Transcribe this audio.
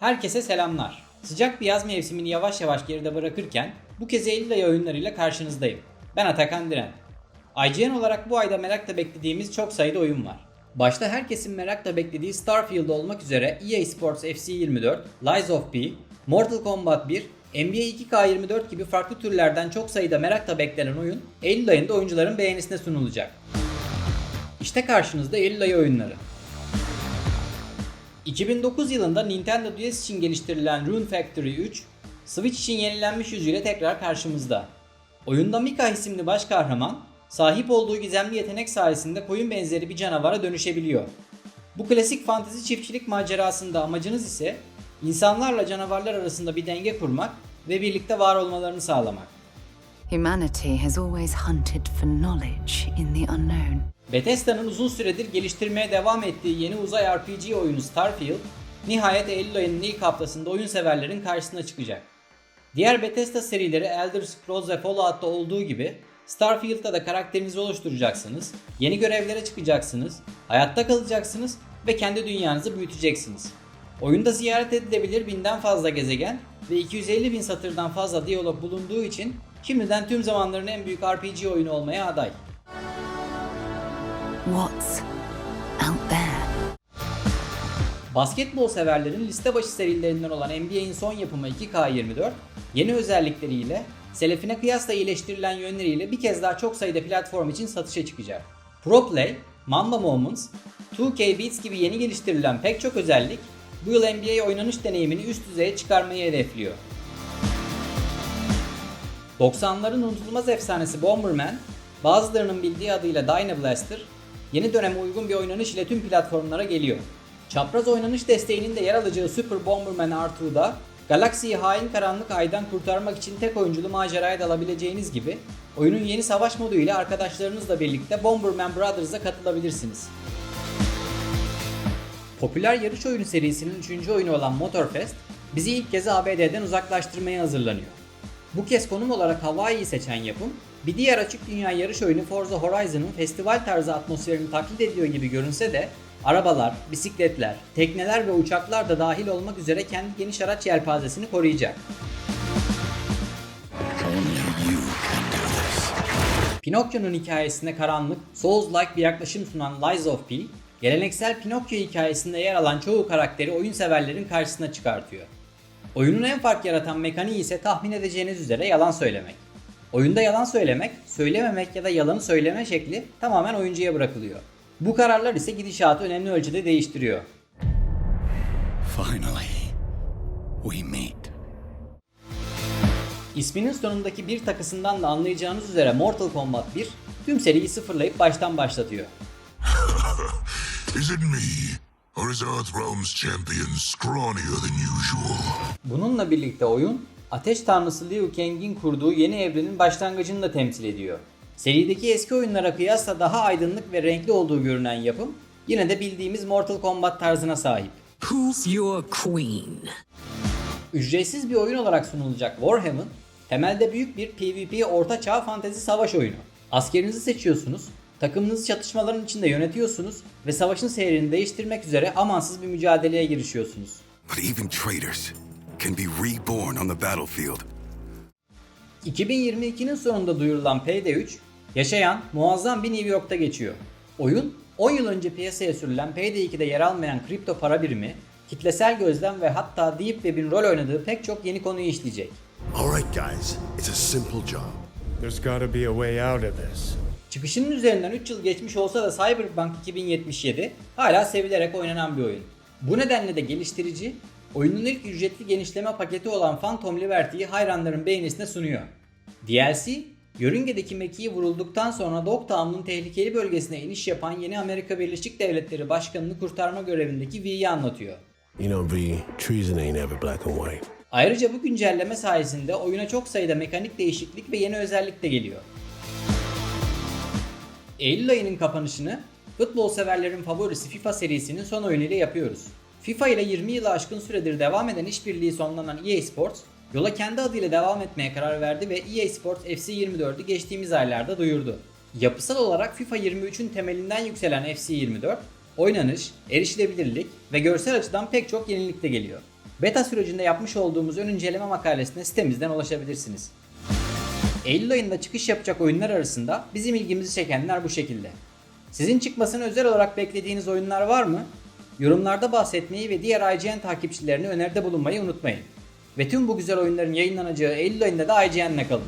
Herkese selamlar. Sıcak bir yaz mevsimini yavaş yavaş geride bırakırken bu kez Eylül ayı oyunlarıyla karşınızdayım. Ben Atakan Diren. IGN olarak bu ayda merakla beklediğimiz çok sayıda oyun var. Başta herkesin merakla beklediği Starfield olmak üzere EA Sports FC 24, Lies of P, Mortal Kombat 1, NBA 2K24 gibi farklı türlerden çok sayıda merakla beklenen oyun Eylül ayında oyuncuların beğenisine sunulacak. İşte karşınızda Eylül ayı oyunları. 2009 yılında Nintendo DS için geliştirilen Rune Factory 3, Switch için yenilenmiş yüzüyle tekrar karşımızda. Oyunda Mika isimli baş kahraman, sahip olduğu gizemli yetenek sayesinde koyun benzeri bir canavara dönüşebiliyor. Bu klasik fantezi çiftçilik macerasında amacınız ise insanlarla canavarlar arasında bir denge kurmak ve birlikte var olmalarını sağlamak. Humanity has always hunted for knowledge in the unknown. Bethesda'nın uzun süredir geliştirmeye devam ettiği yeni uzay RPG oyunu Starfield, nihayet Eylül ayının ilk haftasında oyun severlerin karşısına çıkacak. Diğer Bethesda serileri Elder Scrolls ve Fallout'ta olduğu gibi Starfield'da da karakterinizi oluşturacaksınız, yeni görevlere çıkacaksınız, hayatta kalacaksınız ve kendi dünyanızı büyüteceksiniz. Oyunda ziyaret edilebilir binden fazla gezegen ve 250 bin satırdan fazla diyalog bulunduğu için şimdiden tüm zamanların en büyük RPG oyunu olmaya aday. What's out there? Basketbol severlerin liste başı serilerinden olan NBA'in son yapımı 2K24, yeni özellikleriyle, selefine kıyasla iyileştirilen yönleriyle bir kez daha çok sayıda platform için satışa çıkacak. Pro Play, Mamba Moments, 2K Beats gibi yeni geliştirilen pek çok özellik bu yıl NBA oynanış deneyimini üst düzeye çıkarmayı hedefliyor. 90'ların unutulmaz efsanesi Bomberman, bazılarının bildiği adıyla Dyna Blaster, yeni döneme uygun bir oynanış ile tüm platformlara geliyor. Çapraz oynanış desteğinin de yer alacağı Super Bomberman R2'da galaksiyi hain karanlık aydan kurtarmak için tek oyunculu maceraya dalabileceğiniz gibi oyunun yeni savaş modu ile arkadaşlarınızla birlikte Bomberman Brothers'a katılabilirsiniz. Popüler yarış oyunu serisinin 3. oyunu olan Motorfest bizi ilk kez ABD'den uzaklaştırmaya hazırlanıyor. Bu kez konum olarak Hawaii'yi seçen yapım, bir diğer açık dünya yarış oyunu Forza Horizon'ın festival tarzı atmosferini taklit ediyor gibi görünse de arabalar, bisikletler, tekneler ve uçaklar da dahil olmak üzere kendi geniş araç yelpazesini koruyacak. Pinokyo'nun hikayesine karanlık, Souls-like bir yaklaşım sunan Lies of P, geleneksel Pinokyo hikayesinde yer alan çoğu karakteri oyun severlerin karşısına çıkartıyor. Oyunun en fark yaratan mekaniği ise tahmin edeceğiniz üzere yalan söylemek. Oyunda yalan söylemek, söylememek ya da yalanı söyleme şekli tamamen oyuncuya bırakılıyor. Bu kararlar ise gidişatı önemli ölçüde değiştiriyor. Finally, we meet. İsminin sonundaki bir takısından da anlayacağınız üzere Mortal Kombat 1 tüm seriyi sıfırlayıp baştan başlatıyor. Is it me? Or is Earthrealm's champion scrawnier than usual? Bununla birlikte oyun, Ateş Tanrısı Liu Kang'in kurduğu yeni evrenin başlangıcını da temsil ediyor. Serideki eski oyunlara kıyasla daha aydınlık ve renkli olduğu görünen yapım, yine de bildiğimiz Mortal Kombat tarzına sahip. Who's your queen? Ücretsiz bir oyun olarak sunulacak Warhammer, temelde büyük bir PvP orta çağ fantezi savaş oyunu. Askerinizi seçiyorsunuz, takımınızı çatışmaların içinde yönetiyorsunuz ve savaşın seyrini değiştirmek üzere amansız bir mücadeleye girişiyorsunuz. But even traitors can be reborn on the battlefield. 2022'nin sonunda duyurulan Payday 3, yaşayan muazzam bir New York'ta geçiyor. Oyun, 10 yıl önce piyasaya sürülen Payday 2'de yer almayan kripto para birimi, kitlesel gözlem ve hatta Deep Web'in rol oynadığı pek çok yeni konuyu işleyecek. All right, guys, it's a simple job. There's gotta be a way out of this. Çıkışının üzerinden 3 yıl geçmiş olsa da Cyberpunk 2077 hala sevilerek oynanan bir oyun. Bu nedenle de geliştirici, oyunun ilk ücretli genişleme paketi olan Phantom Liberty'yi hayranların beğenisine sunuyor. DLC, yörüngedeki mekiği vurulduktan sonra Dogtown'un tehlikeli bölgesine iniş yapan yeni Amerika Birleşik Devletleri Başkanı'nı kurtarma görevindeki V'yi anlatıyor. You know, V, treason ain't ever black and white. Ayrıca bu güncelleme sayesinde oyuna çok sayıda mekanik değişiklik ve yeni özellik de geliyor. Eylül ayının kapanışını futbol severlerin favorisi FIFA serisinin son oyunuyla yapıyoruz. FIFA ile 20 yılı aşkın süredir devam eden işbirliği sonlanan EA Sports, yola kendi adıyla devam etmeye karar verdi ve EA Sports FC 24'ü geçtiğimiz aylarda duyurdu. Yapısal olarak FIFA 23'ün temelinden yükselen FC 24, oynanış, erişilebilirlik ve görsel açıdan pek çok yenilik de geliyor. Beta sürecinde yapmış olduğumuz ön inceleme makalesine sitemizden ulaşabilirsiniz. Eylül ayında çıkış yapacak oyunlar arasında bizim ilgimizi çekenler bu şekilde. Sizin çıkmasını özel olarak beklediğiniz oyunlar var mı? Yorumlarda bahsetmeyi ve diğer IGN takipçilerine öneride bulunmayı unutmayın. Ve tüm bu güzel oyunların yayınlanacağı Eylül ayında da IGN'le kalın.